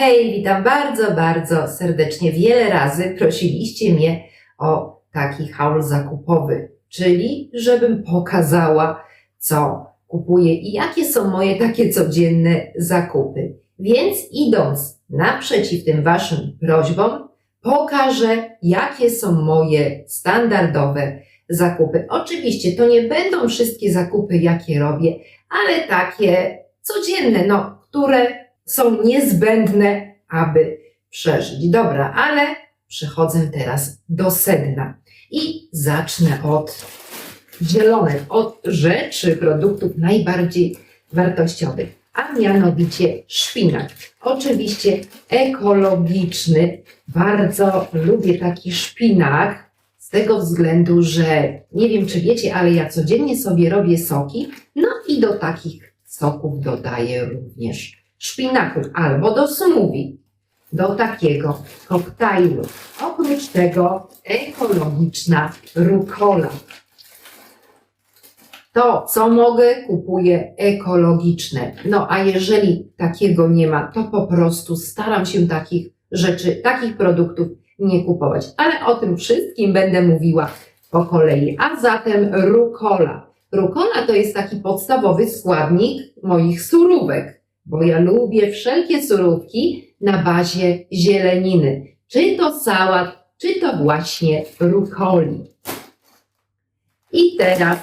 Hej, witam bardzo, bardzo serdecznie. Wiele razy prosiliście mnie o taki haul zakupowy, czyli żebym pokazała, co kupuję i jakie są moje takie codzienne zakupy. Więc idąc naprzeciw tym Waszym prośbom, pokażę, jakie są moje standardowe zakupy. Oczywiście to nie będą wszystkie zakupy, jakie robię, ale takie codzienne, no, które są niezbędne, aby przeżyć. Dobra, ale przechodzę teraz do sedna i zacznę od zielonych, od rzeczy, produktów najbardziej wartościowych, a mianowicie szpinak. Oczywiście ekologiczny. Bardzo lubię taki szpinak z tego względu, że nie wiem, czy wiecie, ale ja codziennie sobie robię soki, no i do takich soków dodaję również szpinaków albo do smoothie, do takiego koktajlu. Oprócz tego ekologiczna rukola. To, co mogę, kupuję ekologiczne. No a jeżeli takiego nie ma, to po prostu staram się takich rzeczy, takich produktów nie kupować. Ale o tym wszystkim będę mówiła po kolei. A zatem rukola. Rukola to jest taki podstawowy składnik moich surówek, bo ja lubię wszelkie surówki na bazie zieleniny. Czy to sałat, czy to właśnie rukoli. I teraz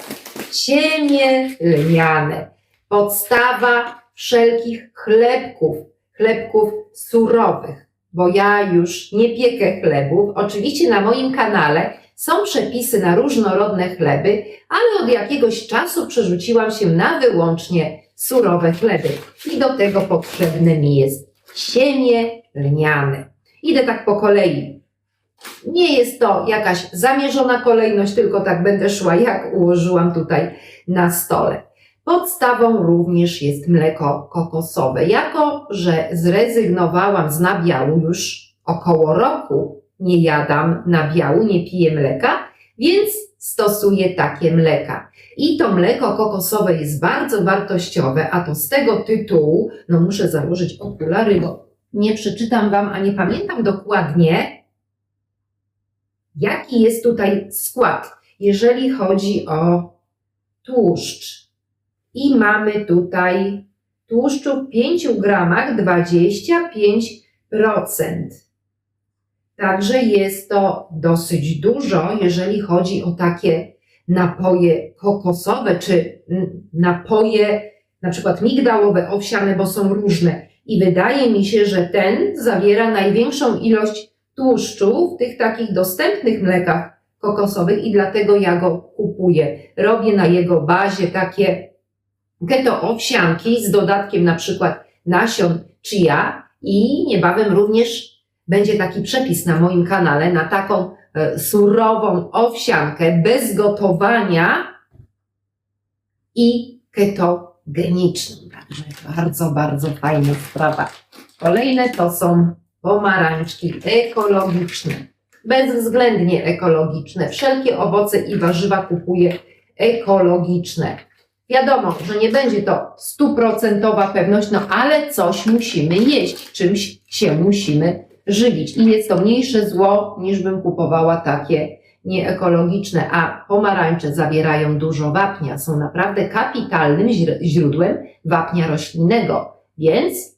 ciemie lniane. Podstawa wszelkich chlebków, chlebków surowych, bo ja już nie piekę chlebów. Oczywiście na moim kanale są przepisy na różnorodne chleby, ale od jakiegoś czasu przerzuciłam się na wyłącznie surowe chleby. I do tego potrzebne mi jest ciemie lniane. Idę tak po kolei. Nie jest to jakaś zamierzona kolejność, tylko tak będę szła, jak ułożyłam tutaj na stole. Podstawą również jest mleko kokosowe. Jako, że zrezygnowałam z nabiału już około roku, nie jadam nabiału, nie piję mleka, więc stosuję takie mleka. I to mleko kokosowe jest bardzo wartościowe, a to z tego tytułu, no muszę założyć okulary, bo nie przeczytam Wam, a nie pamiętam dokładnie, jaki jest tutaj skład, jeżeli chodzi o tłuszcz. I mamy tutaj tłuszczu w 5 gramach 25%. Także jest to dosyć dużo, jeżeli chodzi o takie napoje kokosowe, czy napoje na przykład migdałowe, owsiane, bo są różne. I wydaje mi się, że ten zawiera największą ilość tłuszczu w tych takich dostępnych mlekach kokosowych i dlatego ja go kupuję. Robię na jego bazie takie keto owsianki z dodatkiem na przykład nasion chia i niebawem również będzie taki przepis na moim kanale na taką e, surową owsiankę bez gotowania i ketogeniczną. Także bardzo, bardzo fajna sprawa. Kolejne to są pomarańczki ekologiczne, bezwzględnie ekologiczne. Wszelkie owoce i warzywa kupuję ekologiczne. Wiadomo, że nie będzie to stuprocentowa pewność, no ale coś musimy jeść, czymś się musimy żywić. I jest to mniejsze zło, niż bym kupowała takie nieekologiczne, a pomarańcze zawierają dużo wapnia, są naprawdę kapitalnym źr- źródłem wapnia roślinnego, więc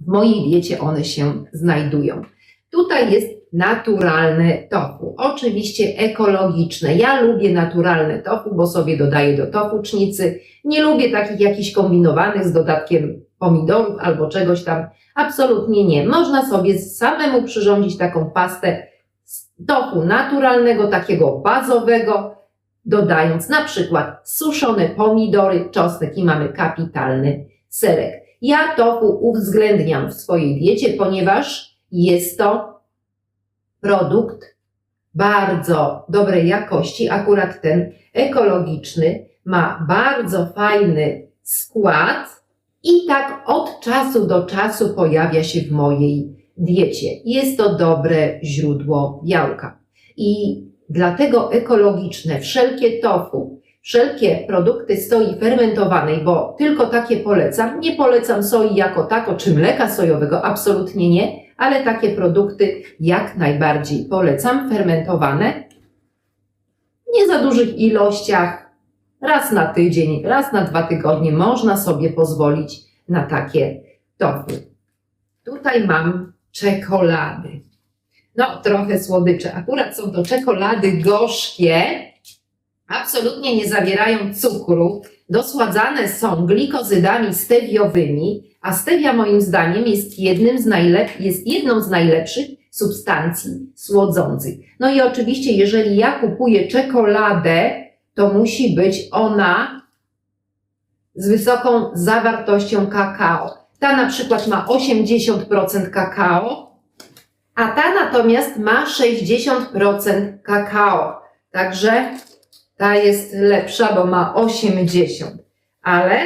w mojej diecie one się znajdują. Tutaj jest naturalne tofu, oczywiście ekologiczne. Ja lubię naturalne tofu, bo sobie dodaję do tofu cznicy. Nie lubię takich jakichś kombinowanych z dodatkiem pomidorów albo czegoś tam. Absolutnie nie. Można sobie samemu przyrządzić taką pastę z tofu naturalnego, takiego bazowego, dodając na przykład suszone pomidory, czosnek i mamy kapitalny serek. Ja tofu uwzględniam w swojej diecie, ponieważ jest to produkt bardzo dobrej jakości. Akurat ten ekologiczny ma bardzo fajny skład i tak od czasu do czasu pojawia się w mojej diecie. Jest to dobre źródło białka. I dlatego ekologiczne, wszelkie tofu, wszelkie produkty soi fermentowanej, bo tylko takie polecam. Nie polecam soi jako tako, czy mleka sojowego, absolutnie nie, ale takie produkty jak najbardziej polecam, fermentowane. Nie za dużych ilościach, raz na tydzień, raz na dwa tygodnie można sobie pozwolić na takie tofu. Tutaj mam czekolady. No, trochę słodycze. Akurat są to czekolady gorzkie, absolutnie nie zawierają cukru, dosładzane są glikozydami steviowymi, a stevia moim zdaniem jest, jednym z najlep- jest jedną z najlepszych substancji słodzących. No i oczywiście, jeżeli ja kupuję czekoladę, to musi być ona z wysoką zawartością kakao. Ta na przykład ma 80% kakao, a ta natomiast ma 60% kakao. Także ta jest lepsza, bo ma 80. Ale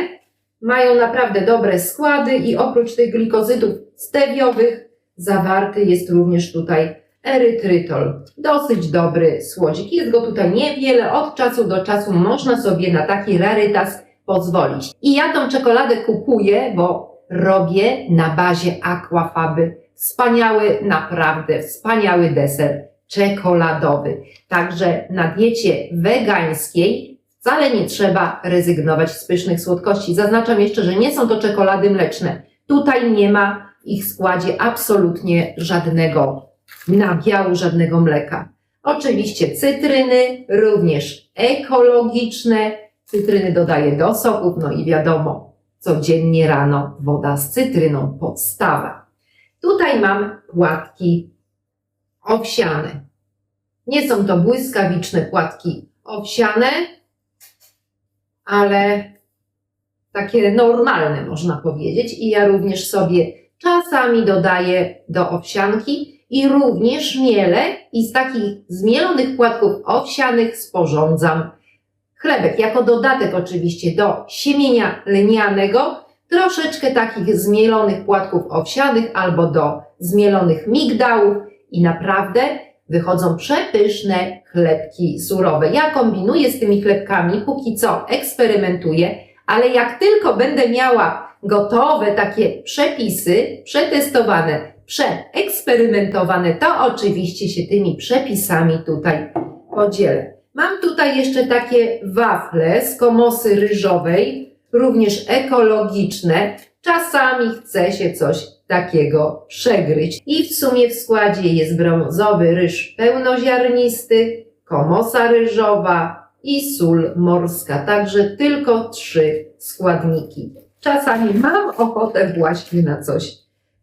mają naprawdę dobre składy i oprócz tych glikozydów steviowych zawarty jest również tutaj erytrytol. Dosyć dobry słodzik. Jest go tutaj niewiele. Od czasu do czasu można sobie na taki rarytas pozwolić. I ja tą czekoladę kupuję, bo robię na bazie aquafaby. Wspaniały, naprawdę wspaniały deser czekoladowy. Także na diecie wegańskiej wcale nie trzeba rezygnować z pysznych słodkości. Zaznaczam jeszcze, że nie są to czekolady mleczne. Tutaj nie ma w ich składzie absolutnie żadnego nabiału, żadnego mleka. Oczywiście cytryny, również ekologiczne. Cytryny dodaję do soków, no i wiadomo, codziennie rano woda z cytryną, podstawa. Tutaj mam płatki owsiane. Nie są to błyskawiczne płatki owsiane, ale takie normalne można powiedzieć. I ja również sobie czasami dodaję do owsianki i również mielę i z takich zmielonych płatków owsianych sporządzam chlebek. Jako dodatek oczywiście do siemienia lnianego troszeczkę takich zmielonych płatków owsianych albo do zmielonych migdałów i naprawdę wychodzą przepyszne chlebki surowe. Ja kombinuję z tymi chlebkami, póki co eksperymentuję, ale jak tylko będę miała gotowe takie przepisy, przetestowane, przeeksperymentowane, to oczywiście się tymi przepisami tutaj podzielę. Mam tutaj jeszcze takie wafle z komosy ryżowej, również ekologiczne. Czasami chce się coś takiego przegryźć. I w sumie w składzie jest brązowy ryż pełnoziarnisty, komosa ryżowa i sól morska. Także tylko trzy składniki. Czasami mam ochotę właśnie na coś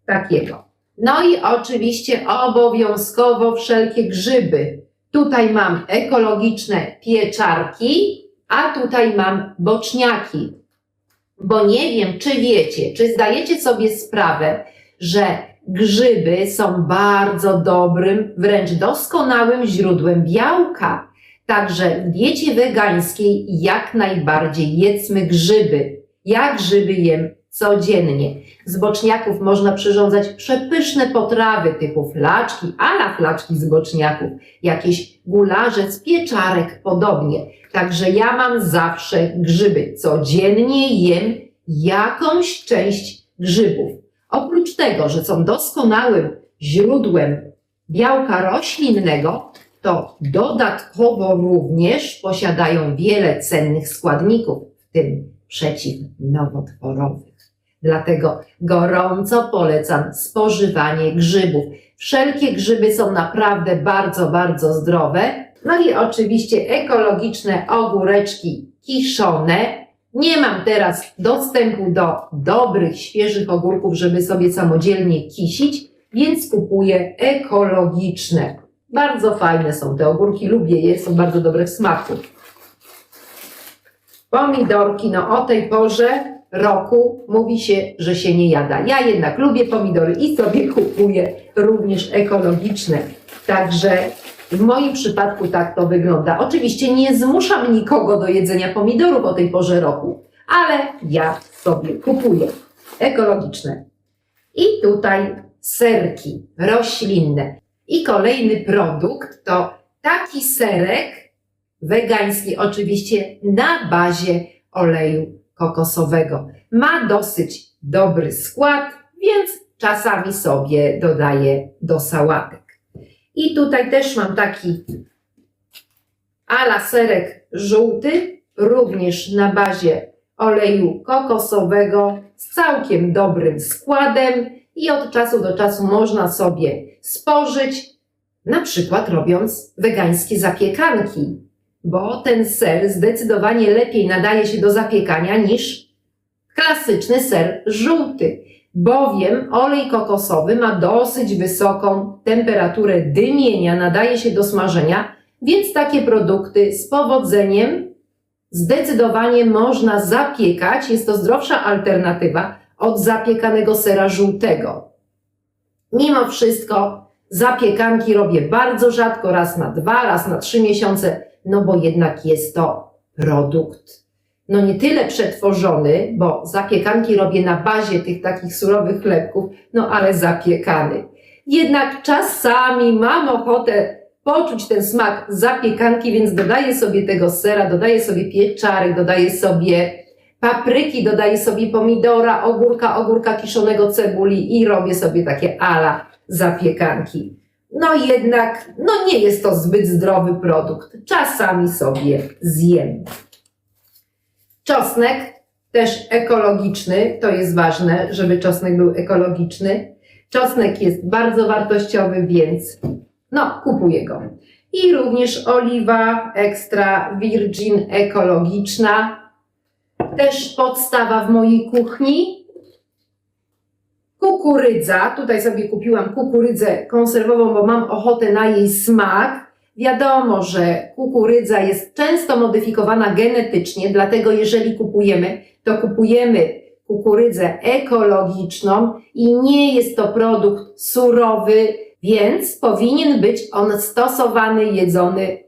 takiego. No i oczywiście obowiązkowo wszelkie grzyby. Tutaj mam ekologiczne pieczarki, a tutaj mam boczniaki. Bo nie wiem, czy wiecie, czy zdajecie sobie sprawę, że grzyby są bardzo dobrym, wręcz doskonałym źródłem białka. Także w diecie wegańskiej jak najbardziej jedzmy grzyby. Ja grzyby jem codziennie. Z boczniaków można przyrządzać przepyszne potrawy typu flaczki, ala flaczki z boczniaków, jakieś gularze z pieczarek podobnie. Także ja mam zawsze grzyby. Codziennie jem jakąś część grzybów. Oprócz tego, że są doskonałym źródłem białka roślinnego, to dodatkowo również posiadają wiele cennych składników, w tym przeciwnowotworowych. Dlatego gorąco polecam spożywanie grzybów. Wszelkie grzyby są naprawdę bardzo, bardzo zdrowe. No i oczywiście ekologiczne ogóreczki kiszone. Nie mam teraz dostępu do dobrych, świeżych ogórków, żeby sobie samodzielnie kisić, więc kupuję ekologiczne. Bardzo fajne są te ogórki, lubię je, są bardzo dobre w smaku. Pomidorki, no o tej porze roku mówi się, że się nie jada. Ja jednak lubię pomidory i sobie kupuję również ekologiczne. Także w moim przypadku tak to wygląda. Oczywiście nie zmuszam nikogo do jedzenia pomidorów o tej porze roku, ale ja sobie kupuję ekologiczne. I tutaj serki roślinne. I kolejny produkt to taki serek wegański, oczywiście na bazie oleju kokosowego. Ma dosyć dobry skład, więc czasami sobie dodaję do sałatek. I tutaj też mam taki ala serek żółty, również na bazie oleju kokosowego z całkiem dobrym składem i od czasu do czasu można sobie spożyć, na przykład robiąc wegańskie zapiekanki, bo ten ser zdecydowanie lepiej nadaje się do zapiekania niż klasyczny ser żółty, bowiem olej kokosowy ma dosyć wysoką temperaturę dymienia, nadaje się do smażenia, więc takie produkty z powodzeniem zdecydowanie można zapiekać. Jest to zdrowsza alternatywa od zapiekanego sera żółtego. Mimo wszystko zapiekanki robię bardzo rzadko, raz na dwa, raz na trzy miesiące, no bo jednak jest to produkt. No nie tyle przetworzony, bo zapiekanki robię na bazie tych takich surowych chlebków, no ale zapiekany. Jednak czasami mam ochotę poczuć ten smak zapiekanki, więc dodaję sobie tego sera, dodaję sobie pieczarek, dodaję sobie papryki, dodaję sobie pomidora, ogórka, ogórka kiszonego, cebuli i robię sobie takie ala zapiekanki. No jednak, no nie jest to zbyt zdrowy produkt. Czasami sobie zjem. Czosnek, też ekologiczny, to jest ważne, żeby czosnek był ekologiczny. Czosnek jest bardzo wartościowy, więc no, kupuję go. I również oliwa extra virgin ekologiczna. Też podstawa w mojej kuchni. Kukurydza. Tutaj sobie kupiłam kukurydzę konserwową, bo mam ochotę na jej smak. Wiadomo, że kukurydza jest często modyfikowana genetycznie, dlatego jeżeli kupujemy, to kupujemy kukurydzę ekologiczną i nie jest to produkt surowy, więc powinien być on stosowany, jedzony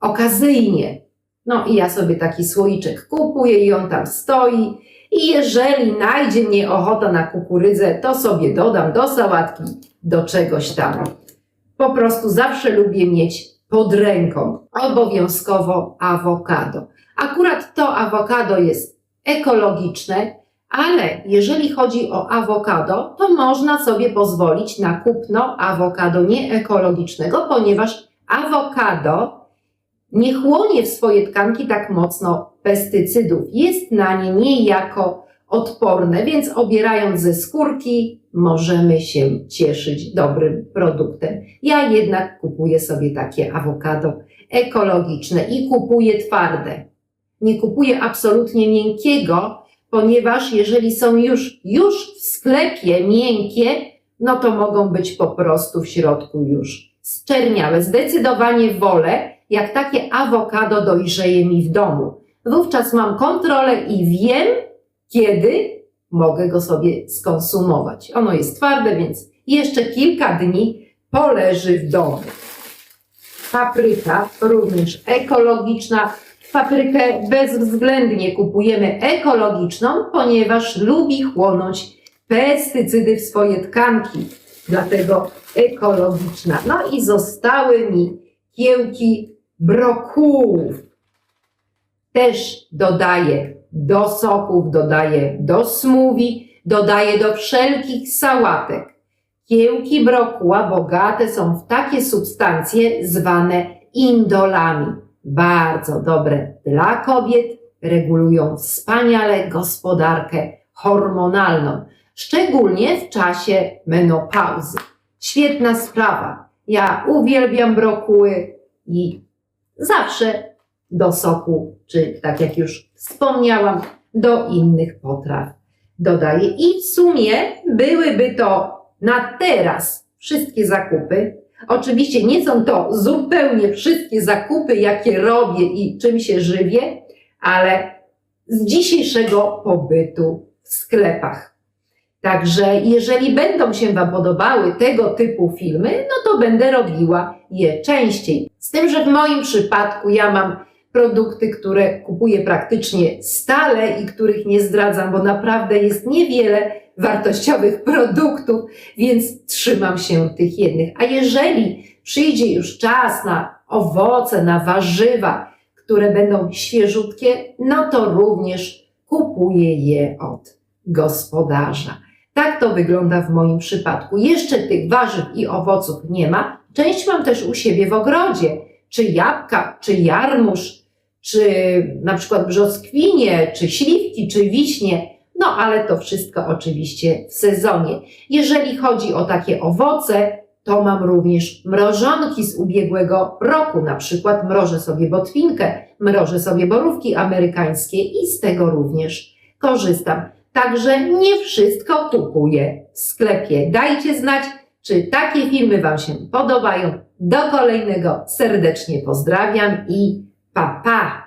okazyjnie. No i ja sobie taki słoiczek kupuję i on tam stoi. I jeżeli najdzie mnie ochota na kukurydzę, to sobie dodam do sałatki, do czegoś tam. Po prostu zawsze lubię mieć pod ręką obowiązkowo awokado. Akurat to awokado jest ekologiczne, ale jeżeli chodzi o awokado, to można sobie pozwolić na kupno awokado nieekologicznego, ponieważ awokado nie chłonie w swoje tkanki tak mocno pestycydów. Jest na nie niejako odporne, więc obierając ze skórki możemy się cieszyć dobrym produktem. Ja jednak kupuję sobie takie awokado ekologiczne i kupuję twarde. Nie kupuję absolutnie miękkiego, ponieważ jeżeli są już, już w sklepie miękkie, no to mogą być po prostu w środku już zczerniałe. Zdecydowanie wolę, jak takie awokado dojrzeje mi w domu. Wówczas mam kontrolę i wiem, kiedy mogę go sobie skonsumować. Ono jest twarde, więc jeszcze kilka dni poleży w domu. Papryka również ekologiczna, Paprykę bezwzględnie kupujemy ekologiczną, ponieważ lubi chłonąć pestycydy w swoje tkanki. Dlatego ekologiczna. No i zostały mi kiełki brokułów. Też dodaję do soków, dodaję do smoothie, dodaję do wszelkich sałatek. Kiełki brokuła bogate są w takie substancje zwane indolami bardzo dobre dla kobiet, regulują wspaniale gospodarkę hormonalną, szczególnie w czasie menopauzy. Świetna sprawa. Ja uwielbiam brokuły i zawsze do soku, czy tak jak już wspomniałam, do innych potraw dodaję. I w sumie byłyby to na teraz wszystkie zakupy. Oczywiście nie są to zupełnie wszystkie zakupy, jakie robię i czym się żywię, ale z dzisiejszego pobytu w sklepach. Także jeżeli będą się Wam podobały tego typu filmy, no to będę robiła je częściej. Z tym, że w moim przypadku ja mam produkty, które kupuję praktycznie stale i których nie zdradzam, bo naprawdę jest niewiele wartościowych produktów, więc trzymam się tych jednych. A jeżeli przyjdzie już czas na owoce, na warzywa, które będą świeżutkie, no to również kupuję je od gospodarza. Tak to wygląda w moim przypadku. Jeszcze tych warzyw i owoców nie ma. Część mam też u siebie w ogrodzie. Czy jabłka, czy jarmuż, czy na przykład brzoskwinie, czy śliwki, czy wiśnie. No ale to wszystko oczywiście w sezonie. Jeżeli chodzi o takie owoce, to mam również mrożonki z ubiegłego roku. Na przykład mrożę sobie botwinkę, mrożę sobie borówki amerykańskie i z tego również korzystam. Także nie wszystko kupuję w sklepie. Dajcie znać, czy takie filmy Wam się podobają. Do kolejnego serdecznie pozdrawiam i Papá